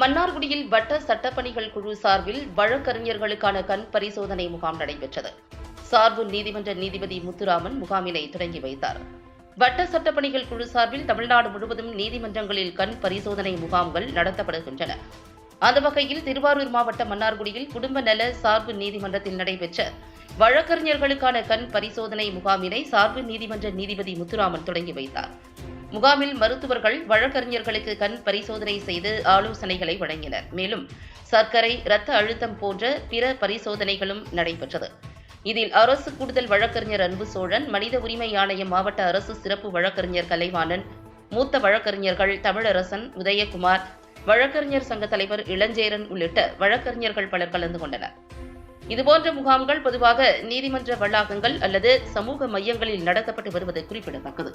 மன்னார்குடியில் வட்ட சட்டப்பணிகள் குழு சார்பில் வழக்கறிஞர்களுக்கான கண் பரிசோதனை முகாம் நடைபெற்றது. சார்பு நீதிமன்ற நீதிபதி முத்துராமன் முகாமினை தொடங்கி வைத்தார். வட்ட சட்டப்பணிகள் குழு சார்பில் தமிழ்நாடு முழுவதும் நீதிமன்றங்களில் கண் பரிசோதனை முகாம்கள் நடத்தப்படுகின்றன. அந்த வகையில் திருவாரூர் மாவட்டம் மன்னார்குடியில் குடும்ப நல சார்பு நீதிமன்றத்தில் நடைபெற்ற வழக்கறிஞர்களுக்கான கண் பரிசோதனை முகாமினை சார்பு நீதிமன்ற நீதிபதி முத்துராமன் தொடங்கி வைத்தார். முகாமில் மருத்துவர்கள் வழக்கறிஞர்களுக்கு கண் பரிசோதனை செய்து ஆலோசனைகளை வழங்கினர். மேலும் சர்க்கரை இரத்த அழுத்தம் போன்ற பிற பரிசோதனைகளும் நடைபெற்றது. இதில் அரசு கூடுதல் வழக்கறிஞர் அன்பு சோழன் மனித உரிமை ஆணைய மாவட்ட அரசு சிறப்பு வழக்கறிஞர் கலைவாணன் மூத்த வழக்கறிஞர்கள் தமிழரசன் உதயகுமார் வழக்கறிஞர் சங்க தலைவர் இளஞ்சேரன் உள்ளிட்ட வழக்கறிஞர்கள் பலர் கலந்து கொண்டனர். இதுபோன்ற முகாம்கள் பொதுவாக நீதிமன்ற வளாகங்கள் அல்லது சமூக மையங்களில் நடத்தப்பட்டு வருவது குறிப்பிடத்தக்கது.